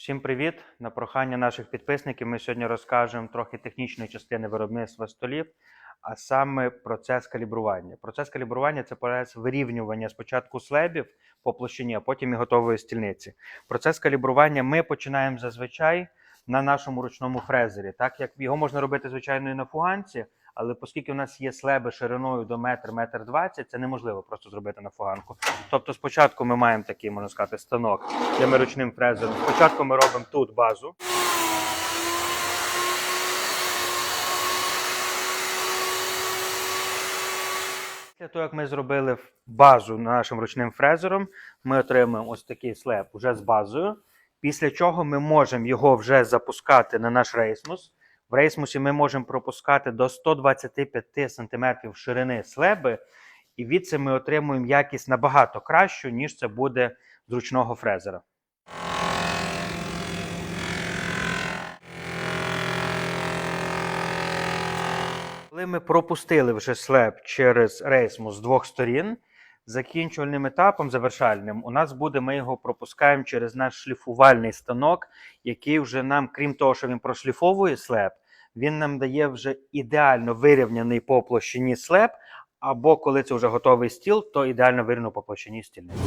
Всім привіт! На прохання наших підписників ми сьогодні розкажемо трохи технічної частини виробництва столів, а саме процес калібрування. Процес калібрування це процес вирівнювання спочатку слебів по площині, а потім і готової стільниці. Процес калібрування ми починаємо зазвичай на нашому ручному фрезері. Так як його можна робити звичайно і на фуганці, але оскільки у нас є слеби шириною до метр, метр двадцять, це неможливо просто зробити на фуганку. Тобто, спочатку ми маємо такий, можна сказати, станок, де ми ручним фрезером. Спочатку ми робимо тут базу. Після того, як ми зробили базу нашим ручним фрезером, ми отримуємо ось такий слеп вже з базою. Після чого ми можемо його вже запускати на наш рейсмус. В рейсмусі ми можемо пропускати до 125 см ширини слеби, і від це ми отримуємо якість набагато кращу, ніж це буде з ручного фрезера. Коли ми пропустили вже слеп через рейсмус з двох сторін, закінчувальним етапом, завершальним, у нас буде, ми його пропускаємо через наш шліфувальний станок, який вже нам, крім того, що він прошліфовує слеп, він нам дає вже ідеально вирівняний по площині слеп, або коли це вже готовий стіл, то ідеально вирівняно по площині стільниці.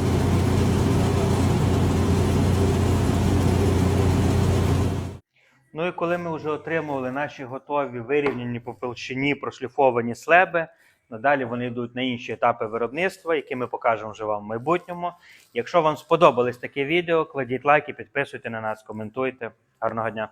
Ну і коли ми вже отримували наші готові вирівняні по площині прошліфовані слеби, надалі вони йдуть на інші етапи виробництва, які ми покажемо вже вам в майбутньому. Якщо вам сподобалось таке відео, кладіть лайки, підписуйте на нас, коментуйте. Гарного дня!